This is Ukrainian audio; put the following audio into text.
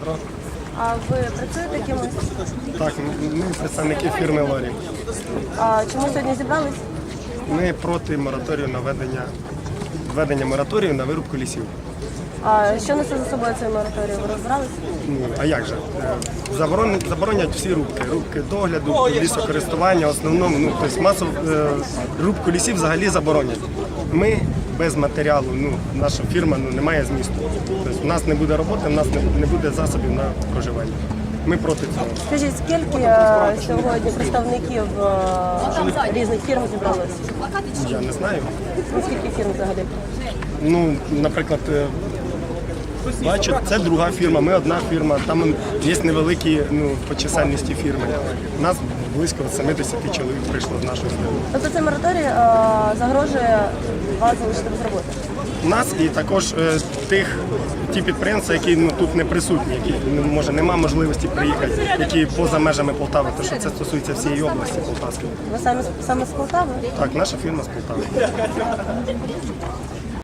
Петро. А ви працюєте кимось? Так, ми представники фірми Лорі. А чому сьогодні зібрались? Ми проти мораторію на ведення введення мораторію на вирубку лісів. А що несе за собою цей мораторій? Ви розбирались? Ну а як же? Е, Заборон, заборонять всі рубки. Рубки догляду, лісокористування, основному, ну тобто масу е, рубку лісів взагалі заборонять. Ми без матеріалу, ну наша фірма ну, не має змісту. Тобто у нас не буде роботи, у нас не, буде засобів на проживання. Ми проти цього. Скажіть, скільки е, сьогодні представників е, різних фірм зібралось? Я не знаю. Ну, Скільки фірм взагалі? Ну, наприклад, е, бачу, це друга фірма, ми одна фірма, там є невеликі ну, по чисельності фірми. У нас близько 70 чоловік прийшло з нашої фірми. Тобто цей мораторій е, загрожує вас залишити без роботи? Нас і також е, тих ті підприємства, які ну, тут не присутні, які ну, може нема можливості приїхати, які поза межами Полтави, тому що це стосується всієї області Полтавської. Ви самі саме з Полтави? Так, наша фірма з Полтави.